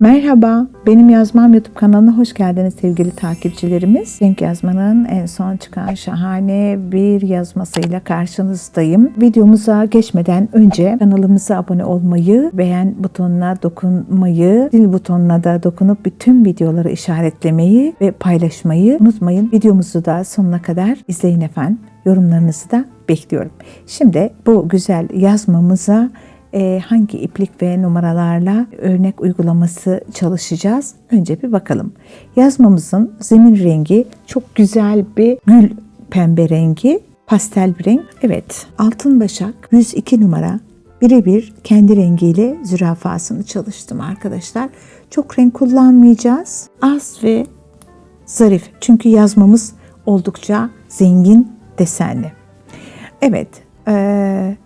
Merhaba, benim yazmam YouTube kanalına hoş geldiniz sevgili takipçilerimiz. Renk yazmanın en son çıkan şahane bir yazmasıyla karşınızdayım. Videomuza geçmeden önce kanalımıza abone olmayı, beğen butonuna dokunmayı, zil butonuna da dokunup bütün videoları işaretlemeyi ve paylaşmayı unutmayın. Videomuzu da sonuna kadar izleyin efendim. Yorumlarınızı da bekliyorum. Şimdi bu güzel yazmamıza hangi iplik ve numaralarla örnek uygulaması çalışacağız? Önce bir bakalım. Yazmamızın zemin rengi çok güzel bir gül pembe rengi, pastel bir renk. Evet, altın başak 102 numara birebir kendi rengiyle zürafasını çalıştım arkadaşlar. Çok renk kullanmayacağız. Az ve zarif. Çünkü yazmamız oldukça zengin desenli. Evet, eee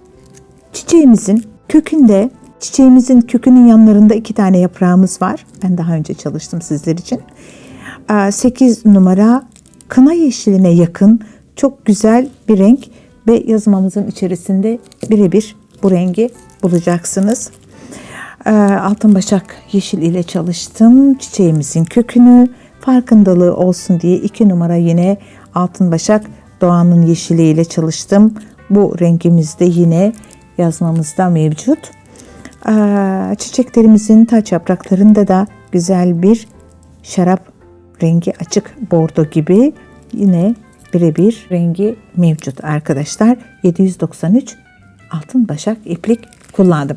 Çiçeğimizin kökünde, çiçeğimizin kökünün yanlarında iki tane yaprağımız var. Ben daha önce çalıştım sizler için. 8 numara kına yeşiline yakın çok güzel bir renk ve yazmamızın içerisinde birebir bu rengi bulacaksınız. Ee, Altın başak yeşil ile çalıştım. Çiçeğimizin kökünü farkındalığı olsun diye iki numara yine altın başak doğanın yeşili ile çalıştım. Bu rengimizde yine yazmamızda mevcut. Ee, Çiçeklerimizin taç yapraklarında da güzel bir şarap rengi açık bordo gibi yine birebir rengi mevcut arkadaşlar. 793 altın başak iplik kullandım.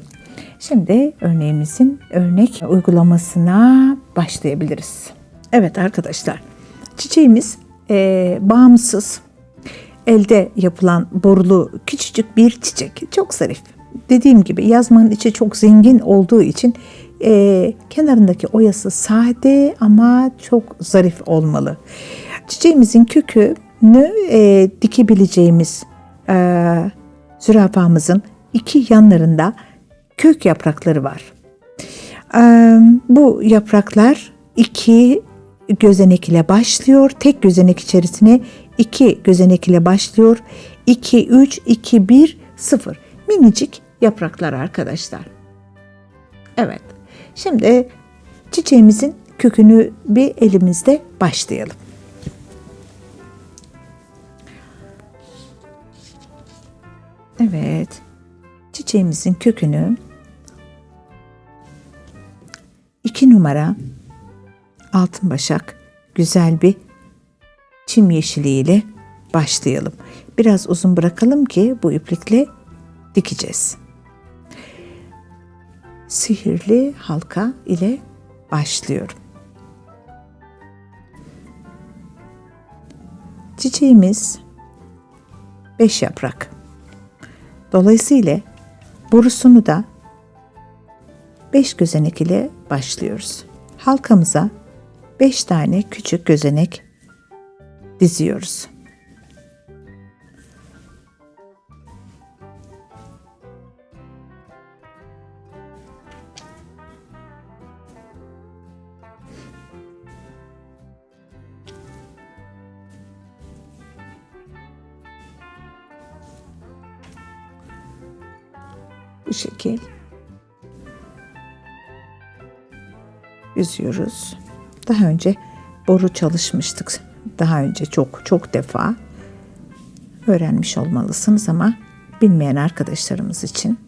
Şimdi örneğimizin örnek uygulamasına başlayabiliriz. Evet arkadaşlar çiçeğimiz e, bağımsız elde yapılan borulu küçücük bir çiçek. Çok zarif. Dediğim gibi yazmanın içi çok zengin olduğu için e, kenarındaki oyası sade ama çok zarif olmalı. Çiçeğimizin kökünü e, dikebileceğimiz e, zürafamızın iki yanlarında kök yaprakları var. E, bu yapraklar iki gözenek ile başlıyor. Tek gözenek içerisine 2 gözenek ile başlıyor. 2, 3, 2, 1, 0. Minicik yapraklar arkadaşlar. Evet. Şimdi çiçeğimizin kökünü bir elimizde başlayalım. Evet. Çiçeğimizin kökünü 2 numara altın başak güzel bir çim yeşiliyle başlayalım. Biraz uzun bırakalım ki bu iplikle dikeceğiz. Sihirli halka ile başlıyorum. Çiçeğimiz 5 yaprak. Dolayısıyla borusunu da 5 gözenek ile başlıyoruz. Halkamıza 5 tane küçük gözenek diziyoruz. Bu şekil yüzüyoruz. Daha önce boru çalışmıştık daha önce çok çok defa öğrenmiş olmalısınız ama bilmeyen arkadaşlarımız için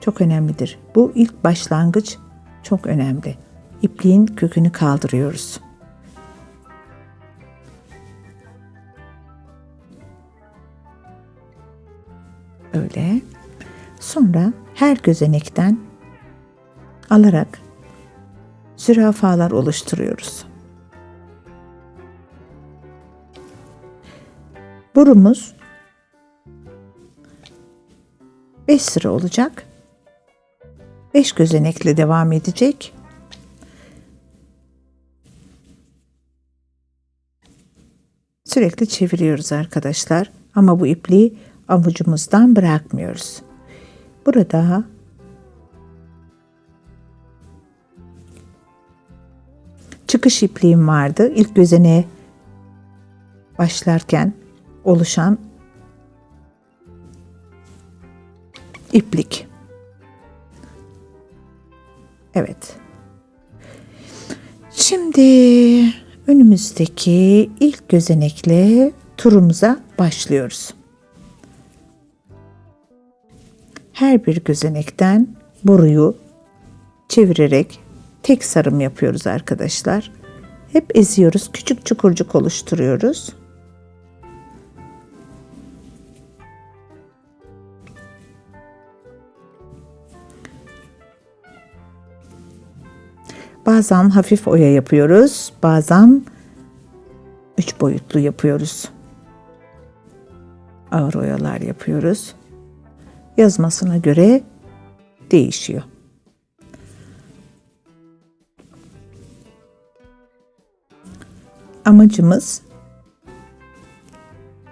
çok önemlidir. Bu ilk başlangıç çok önemli. İpliğin kökünü kaldırıyoruz. Öyle. Sonra her gözenekten alarak zürafalar oluşturuyoruz. Burumuz 5 sıra olacak. 5 gözenekle devam edecek. Sürekli çeviriyoruz arkadaşlar ama bu ipliği avucumuzdan bırakmıyoruz. Burada çıkış ipliğim vardı. İlk gözeneğe başlarken oluşan iplik. Evet. Şimdi önümüzdeki ilk gözenekle turumuza başlıyoruz. Her bir gözenekten boruyu çevirerek tek sarım yapıyoruz arkadaşlar. Hep eziyoruz. Küçük çukurcuk oluşturuyoruz. Bazen hafif oya yapıyoruz. Bazen üç boyutlu yapıyoruz. Ağır oyalar yapıyoruz. Yazmasına göre değişiyor. Amacımız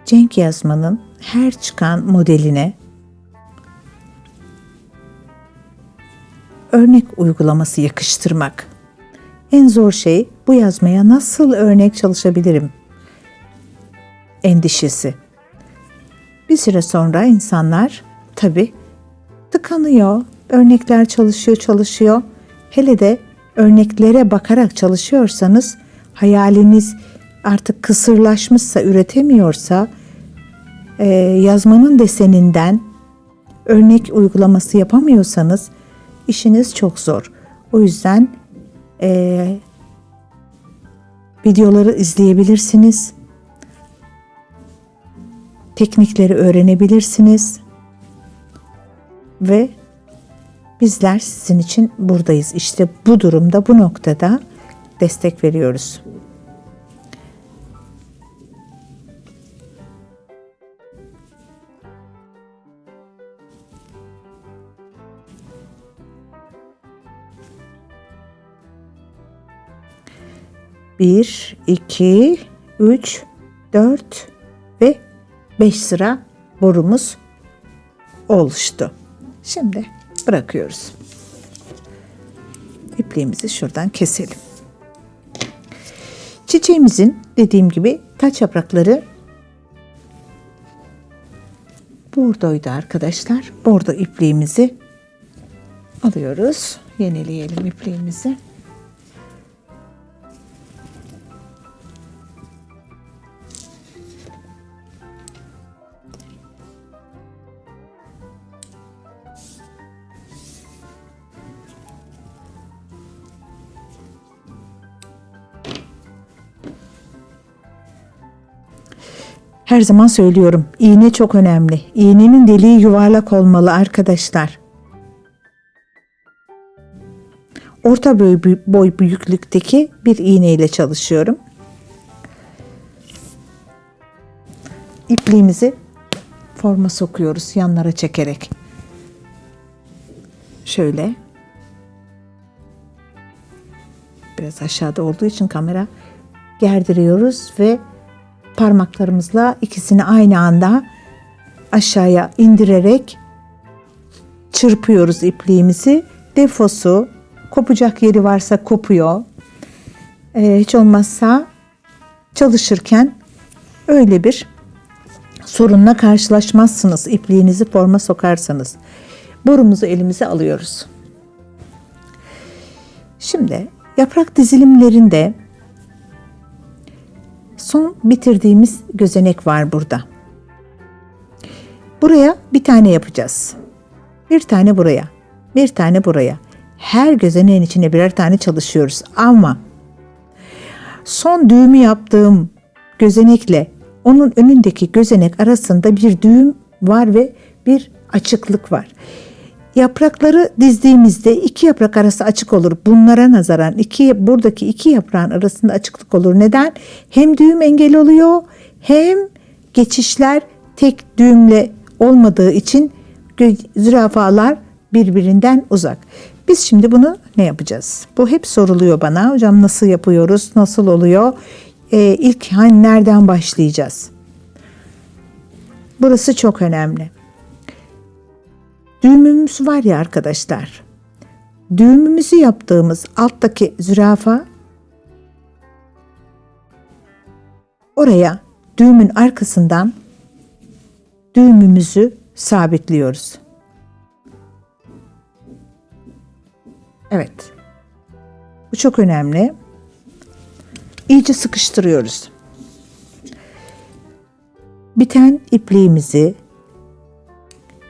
Cenk yazmanın her çıkan modeline örnek uygulaması yakıştırmak. En zor şey bu yazmaya nasıl örnek çalışabilirim endişesi. Bir süre sonra insanlar tabi tıkanıyor. Örnekler çalışıyor çalışıyor. Hele de örneklere bakarak çalışıyorsanız hayaliniz artık kısırlaşmışsa, üretemiyorsa e, yazmanın deseninden örnek uygulaması yapamıyorsanız işiniz çok zor. O yüzden e, videoları izleyebilirsiniz. Teknikleri öğrenebilirsiniz. Ve bizler sizin için buradayız. İşte bu durumda, bu noktada destek veriyoruz. Bir, iki, üç, dört ve beş sıra borumuz oluştu. Şimdi bırakıyoruz. İpliğimizi şuradan keselim. Çiçeğimizin dediğim gibi taç yaprakları buradaydı arkadaşlar. Bordo ipliğimizi alıyoruz. Yenileyelim ipliğimizi. Her zaman söylüyorum. iğne çok önemli. İğnenin deliği yuvarlak olmalı arkadaşlar. Orta boy, boy büyüklükteki bir iğne ile çalışıyorum. İpliğimizi forma sokuyoruz yanlara çekerek. Şöyle. Biraz aşağıda olduğu için kamera gerdiriyoruz ve parmaklarımızla ikisini aynı anda aşağıya indirerek çırpıyoruz ipliğimizi. Defosu kopacak yeri varsa kopuyor. Ee, hiç olmazsa çalışırken öyle bir sorunla karşılaşmazsınız ipliğinizi forma sokarsanız. Borumuzu elimize alıyoruz. Şimdi yaprak dizilimlerinde son bitirdiğimiz gözenek var burada. Buraya bir tane yapacağız. Bir tane buraya. Bir tane buraya. Her gözeneğin içine birer tane çalışıyoruz. Ama son düğümü yaptığım gözenekle onun önündeki gözenek arasında bir düğüm var ve bir açıklık var. Yaprakları dizdiğimizde iki yaprak arası açık olur. Bunlara nazaran iki buradaki iki yaprağın arasında açıklık olur. Neden? Hem düğüm engel oluyor hem geçişler tek düğümle olmadığı için zürafalar birbirinden uzak. Biz şimdi bunu ne yapacağız? Bu hep soruluyor bana. Hocam nasıl yapıyoruz? Nasıl oluyor? Ee, ilk hani nereden başlayacağız? Burası çok önemli. Düğümümüz var ya arkadaşlar. Düğümümüzü yaptığımız alttaki zürafa oraya düğümün arkasından düğümümüzü sabitliyoruz. Evet. Bu çok önemli. İyice sıkıştırıyoruz. Biten ipliğimizi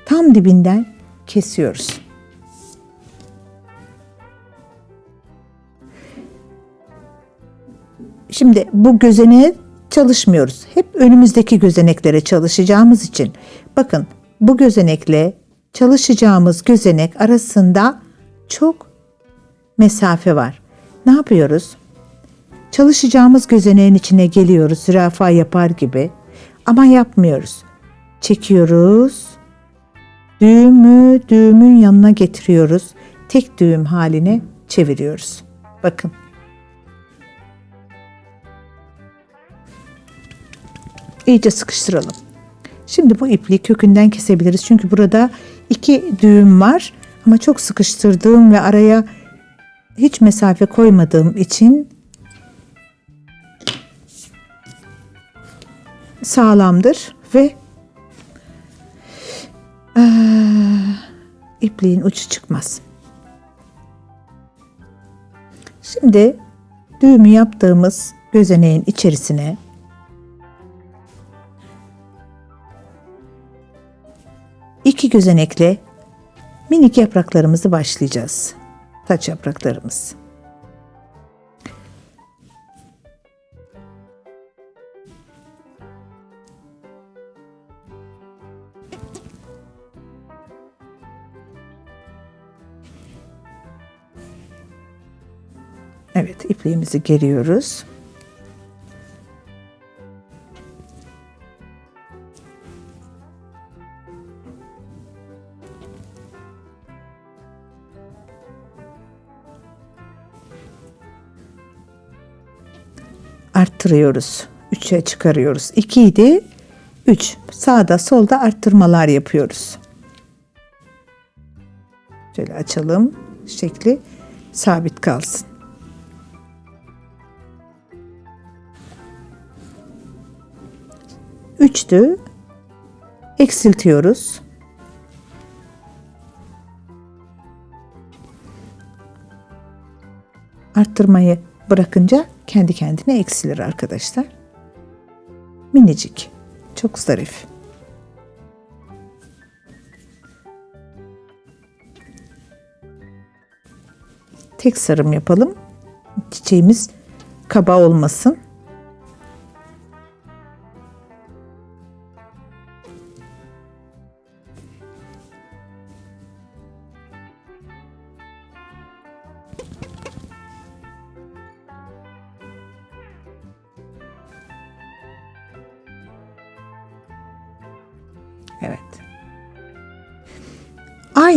tam dibinden kesiyoruz. Şimdi bu gözeneğe çalışmıyoruz. Hep önümüzdeki gözeneklere çalışacağımız için bakın bu gözenekle çalışacağımız gözenek arasında çok mesafe var. Ne yapıyoruz? Çalışacağımız gözeneğin içine geliyoruz zürafa yapar gibi ama yapmıyoruz. Çekiyoruz. Düğümü düğümün yanına getiriyoruz. Tek düğüm haline çeviriyoruz. Bakın. İyice sıkıştıralım. Şimdi bu ipliği kökünden kesebiliriz. Çünkü burada iki düğüm var. Ama çok sıkıştırdığım ve araya hiç mesafe koymadığım için sağlamdır ve eee, ipliğin ucu çıkmaz. Şimdi düğümü yaptığımız gözeneğin içerisine iki gözenekle minik yapraklarımızı başlayacağız. Taç yapraklarımız. Evet, ipliğimizi geriyoruz. arttırıyoruz. 3'e çıkarıyoruz. 2 idi. 3. Sağda solda arttırmalar yapıyoruz. Şöyle açalım. Şekli sabit kalsın. Üçtü. Eksiltiyoruz. Arttırmayı bırakınca kendi kendine eksilir arkadaşlar. Minicik. Çok zarif. Tek sarım yapalım. Çiçeğimiz kaba olmasın.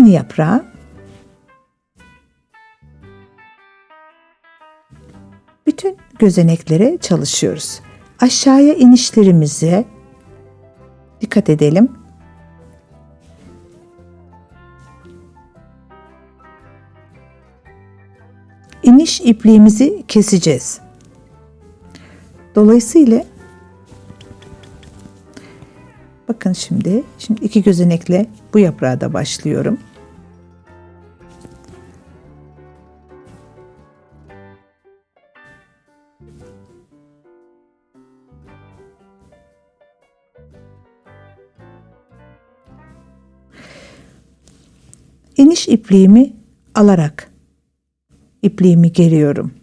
Aynı yaprağı bütün gözeneklere çalışıyoruz. Aşağıya inişlerimize dikkat edelim. İniş ipliğimizi keseceğiz. Dolayısıyla Bakın şimdi, şimdi iki gözenekle bu yaprağa da başlıyorum. İniş ipliğimi alarak ipliğimi geriyorum.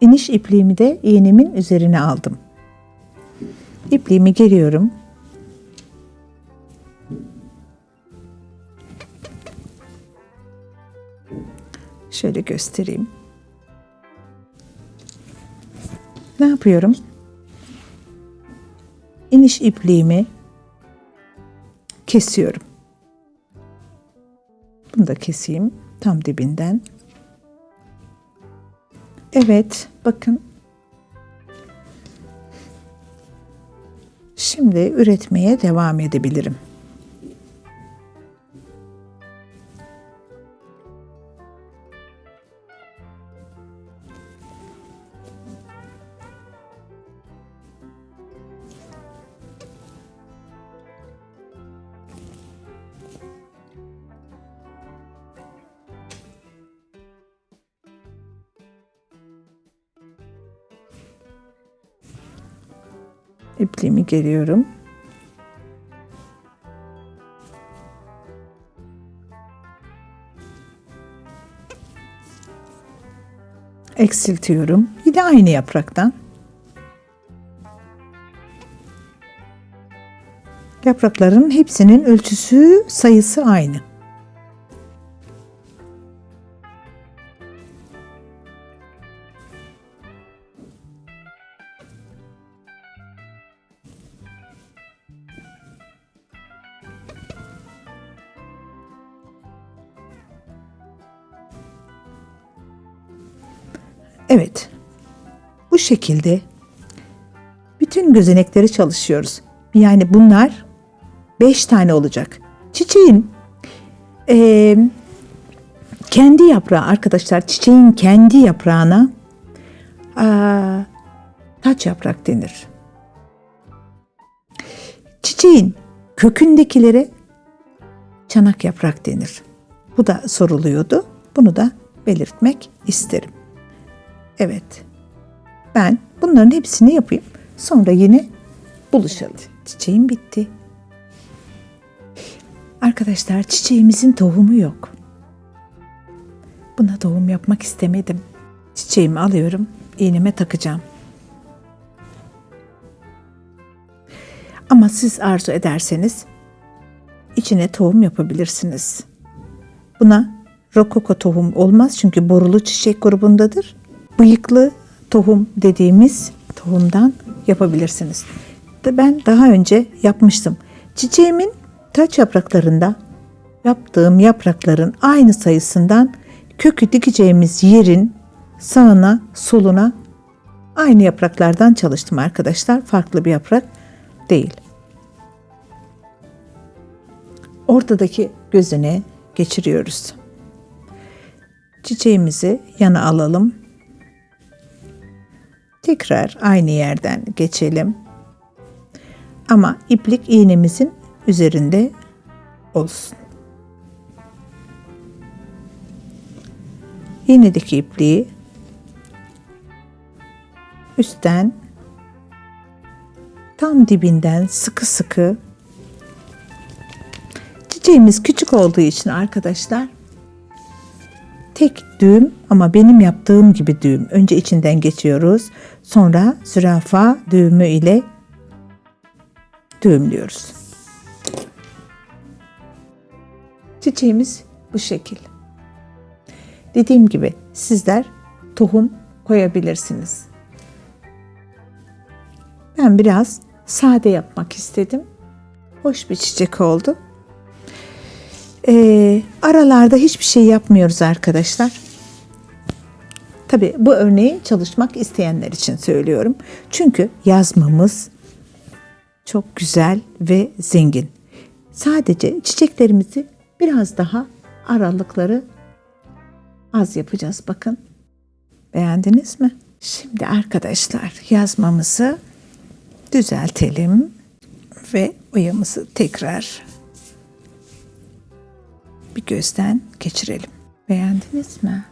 İniş ipliğimi de iğnemin üzerine aldım. İpliğimi geriyorum. Şöyle göstereyim. Ne yapıyorum? İniş ipliğimi kesiyorum. Bunu da keseyim tam dibinden. Evet, bakın. Şimdi üretmeye devam edebilirim. İpliğimi geriyorum. Eksiltiyorum. Yine aynı yapraktan. Yaprakların hepsinin ölçüsü, sayısı aynı. Evet. Bu şekilde bütün gözenekleri çalışıyoruz. Yani bunlar beş tane olacak. Çiçeğin eee, kendi yaprağı arkadaşlar çiçeğin kendi yaprağına aa, taç yaprak denir. Çiçeğin kökündekilere çanak yaprak denir. Bu da soruluyordu. Bunu da belirtmek isterim. Evet. Ben bunların hepsini yapayım. Sonra yine buluşalım. Çiçeğim bitti. Arkadaşlar çiçeğimizin tohumu yok. Buna tohum yapmak istemedim. Çiçeğimi alıyorum, iğneme takacağım. Ama siz arzu ederseniz içine tohum yapabilirsiniz. Buna rokoko tohum olmaz çünkü borulu çiçek grubundadır. Bıyıklı tohum dediğimiz tohumdan yapabilirsiniz. Ben daha önce yapmıştım. Çiçeğimin taç yapraklarında yaptığım yaprakların aynı sayısından kökü dikeceğimiz yerin sağına soluna aynı yapraklardan çalıştım arkadaşlar. Farklı bir yaprak değil. Ortadaki gözüne geçiriyoruz. Çiçeğimizi yana alalım. Tekrar aynı yerden geçelim. Ama iplik iğnemizin üzerinde olsun. İğnedeki ipliği üstten tam dibinden sıkı sıkı çiçeğimiz küçük olduğu için arkadaşlar düğüm ama benim yaptığım gibi düğüm. Önce içinden geçiyoruz. Sonra zürafa düğümü ile düğümlüyoruz. Çiçeğimiz bu şekil. Dediğim gibi sizler tohum koyabilirsiniz. Ben biraz sade yapmak istedim. Hoş bir çiçek oldu. Ee, aralarda hiçbir şey yapmıyoruz arkadaşlar. Tabii bu örneği çalışmak isteyenler için söylüyorum. Çünkü yazmamız çok güzel ve zengin. Sadece çiçeklerimizi biraz daha aralıkları az yapacağız bakın. Beğendiniz mi? Şimdi arkadaşlar yazmamızı düzeltelim ve oyamızı tekrar bir gözden geçirelim. Beğendiniz mi?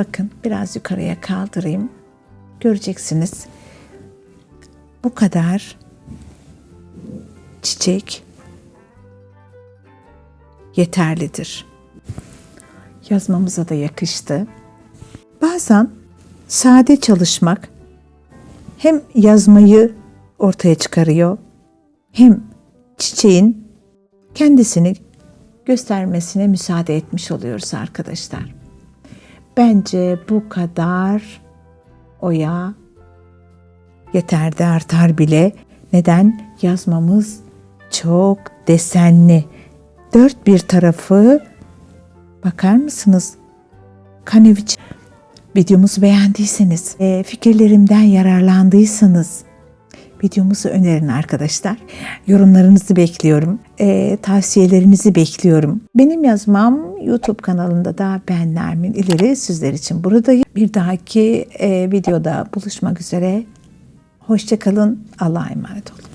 Bakın biraz yukarıya kaldırayım. Göreceksiniz. Bu kadar çiçek yeterlidir. Yazmamıza da yakıştı. Bazen sade çalışmak hem yazmayı ortaya çıkarıyor hem çiçeğin kendisini göstermesine müsaade etmiş oluyoruz arkadaşlar. Bence bu kadar oya yeter de artar bile. Neden? Yazmamız çok desenli. Dört bir tarafı bakar mısınız? Kaneviç videomuzu beğendiyseniz, fikirlerimden yararlandıysanız videomuzu önerin arkadaşlar. Yorumlarınızı bekliyorum. E, tavsiyelerinizi bekliyorum. Benim yazmam YouTube kanalında da ben Nermin İleri sizler için buradayım. Bir dahaki e, videoda buluşmak üzere. Hoşçakalın. Allah'a emanet olun.